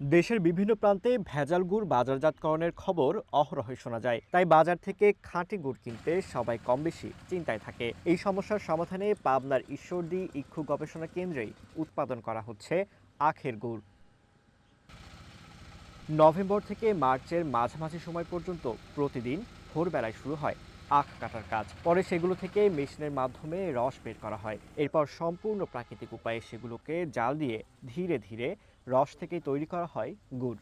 দেশের বিভিন্ন প্রান্তে ভেজাল গুড় বাজারজাতকরণের খবর অহরহই শোনা যায়। তাই বাজার থেকে খাঁটি গুড় কিনতে সবাই কম বেশি চিন্তায় থাকে। এই সমস্যার সমাধানে পাবনার ঈশ্বরদী ইক্ষু গবেষণা কেন্দ্রেই উৎপাদন করা হচ্ছে আখের গুড়। নভেম্বর থেকে মার্চের মাঝামাঝি সময় পর্যন্ত প্রতিদিন ভোরবেলায় শুরু হয় আখ কাটার কাজ। পরে সেগুলো থেকে মেশিনের মাধ্যমে রস বের করা হয়। এরপর সম্পূর্ণ প্রাকৃতিক উপায়ে সেগুলোকে জাল দিয়ে ধীরে ধীরে রস থেকে তৈরি করা হয় গুড়।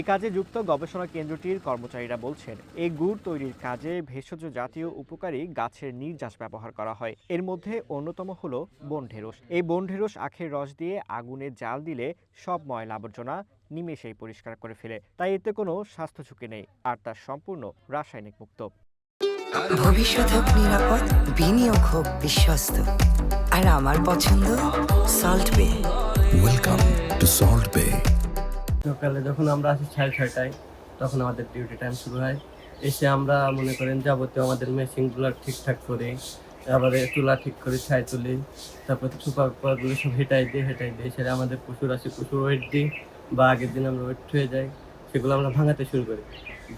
এ কাজে যুক্ত গবেষণা কেন্দ্রটির কর্মচারীরা বলছেন এই গুড় তৈরির কাজে ভেষজ জাতীয় উপকারী গাছের নির্যাস ব্যবহার করা হয়। এর মধ্যে অন্যতম হলো বন এই বন আখের রস দিয়ে আগুনে জাল দিলে সব ময়লা আবর্জনা নিমেষেই পরিষ্কার করে ফেলে। তাই এতে কোনো স্বাস্থ্য ঝুঁকি নেই আর তার সম্পূর্ণ রাসায়নিক মুক্ত। ভবিষ্যৎ হোক নিরাপদ, বিনিয়োগ হোক বিশ্বস্ত। আর আমার পছন্দ সল্ট বে ওয়েলকাম টু সল্ট বে সকালে যখন আমরা আসি সাড়ে ছয়টায় তখন আমাদের ডিউটি টাইম শুরু হয়। এসে আমরা মনে করেন যাবতীয় আমাদের মেশিনগুলো ঠিকঠাক করে তারপরে চুলা ঠিক করে ছাই তুলি তারপর সুপারগুলো সব হেঁটাই দিই হেঁটাই দিই সেটা আমাদের প্রচুর আসে প্রচুর ওয়েট দিই বা আগের দিন আমরা ওয়েট হয়ে যাই সেগুলো আমরা ভাঙাতে শুরু করি।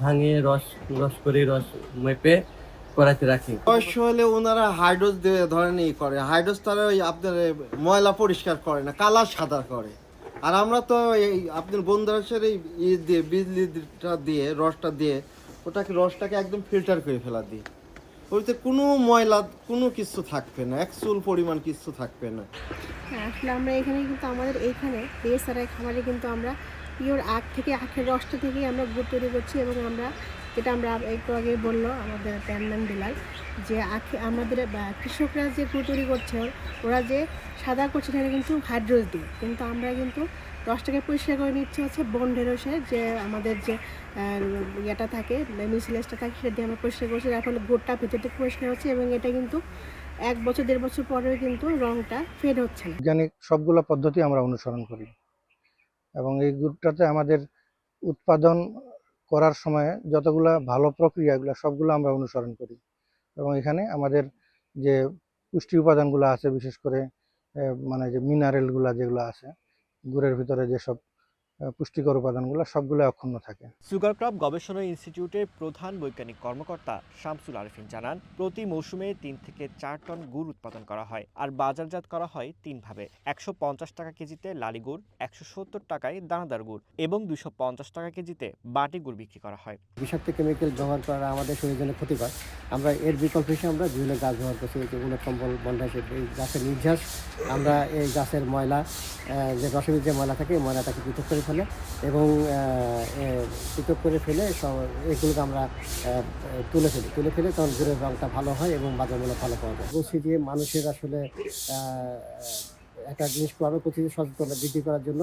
ভাঙিয়ে রস রস করে রস মেপে কড়াইতে রাখি। বয়স হলে ওনারা হাইড্রোজ ধরেন ই করে। হাইড্রোজ তারা ওই আপনার ময়লা পরিষ্কার করে না কালার সাদা করে। আর আমরা তো এই আপনার বন্ধুরাসের এই ই দিয়ে বিজলিটা দিয়ে রসটা দিয়ে ওটাকে রসটাকে একদম ফিল্টার করে ফেলা দিই। ওইতে কোনো ময়লা কোনো কিছু থাকবে না এক চুল পরিমাণ কিছু থাকবে না। হ্যাঁ আসলে আমরা এখানে কিন্তু আমাদের এইখানে বেসারাই খামারে কিন্তু আমরা পিওর আখ থেকে আখের রসটা থেকেই আমরা গুড় তৈরি করছি এবং আমরা যেটা আমরা একটু আগে বলল আমাদের প্যান্ডান ডিলার যে আখে আমাদের কৃষকরা যে গুড় তৈরি করছে, ওরা যে সাদা করছে, সেটা কিন্তু হাইড্রোজ দিয়ে। কিন্তু আমরা কিন্তু রসটাকে পরিষ্কার করে নিচ্ছে হচ্ছে বন ঢেঁড়সের যে আমাদের যে ইয়েটা থাকে মিসিলেসটা থাকে, সেটা দিয়ে আমরা পরিষ্কার করছি। যার ফলে গুড়টা ভিতর থেকে পরিষ্কার হচ্ছে এবং এটা কিন্তু এক বছর, দেড় বছর পরেও কিন্তু রংটা ফেড হচ্ছে না। বৈজ্ঞানিক সবগুলো পদ্ধতি আমরা অনুসরণ করি। এবং এই গ্রুপটাতে আমাদের উৎপাদন করার সময় যতগুলো ভালো প্রক্রিয়াগুলো সবগুলো আমরা অনুসরণ করি। এবং এখানে আমাদের যে পুষ্টি উপাদানগুলো আছে, বিশেষ করে মানে যে মিনারেলগুলো যেগুলো আছে, গুড়ের ভিতরে যেসব পুষ্টিকর উপাদানগুলো সবগুলো অক্ষুণ্ণ থাকে। সুগার ক্রপ গবেষণা ইনস্টিটিউটের প্রধান বৈজ্ঞানিক কর্মকর্তা শামসুল আরিফিন জানান প্রতি মৌসুমে তিন থেকে চার টন গুড় উৎপাদন করা হয় আর বাজারজাত করা হয় তিনভাবে। একশো পঞ্চাশ টাকা কেজিতে লালি গুড় একশো সত্তর টাকায় দানাদার গুড় এবং দুশো পঞ্চাশ টাকা কেজিতে বাটি গুড় বিক্রি করা হয়। বিষাক্ত কেমিক্যাল ব্যবহার করা আমাদের শরীরের জন্য ক্ষতিকর। আমরা এর বিকল্প হিসেবে আমরা বিভিন্ন গাছ ব্যবহার করছি, এই যে উন্নত কম্বল বন্ডাসে এই গাছের নির্যাস, আমরা এই গাছের ময়লা যে রসের যে ময়লা থাকে, এই ময়লাটাকে পৃথক করে ফেলে এবং পৃথক করে ফেলে এগুলোকে আমরা তুলে ফেলি। তুলে ফেলে তখন গুড়ের রঙটা ভালো হয় এবং বাজার মূল্য ভালো পাওয়া যায়। বলছি দিয়ে মানুষের আসলে একটা জিনিস করছি যে সচেতনতা বৃদ্ধি করার জন্য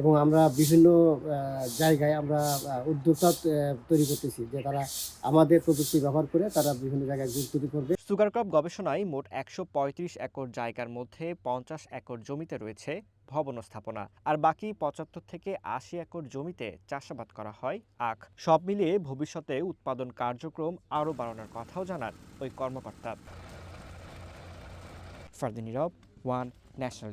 এবং আমরা বিভিন্ন জায়গায় আমরা উদ্যোক্তা তৈরি করতেছি যে তারা আমাদের প্রযুক্তি ব্যবহার করে তারা বিভিন্ন জায়গায় গুড় তৈরি করবে। সুগার ক্রপ গবেষণায় মোট একশো পঁয়ত্রিশ একর জায়গার মধ্যে পঞ্চাশ একর জমিতে রয়েছে ভবন স্থাপনা আর বাকি পঁচাত্তর থেকে আশি একর জমিতে চাষাবাদ করা হয় আখ। সব মিলিয়ে ভবিষ্যতে উৎপাদন কার্যক্রম আরও বাড়ানোর কথাও জানান ওই কর্মকর্তা। Fardin One National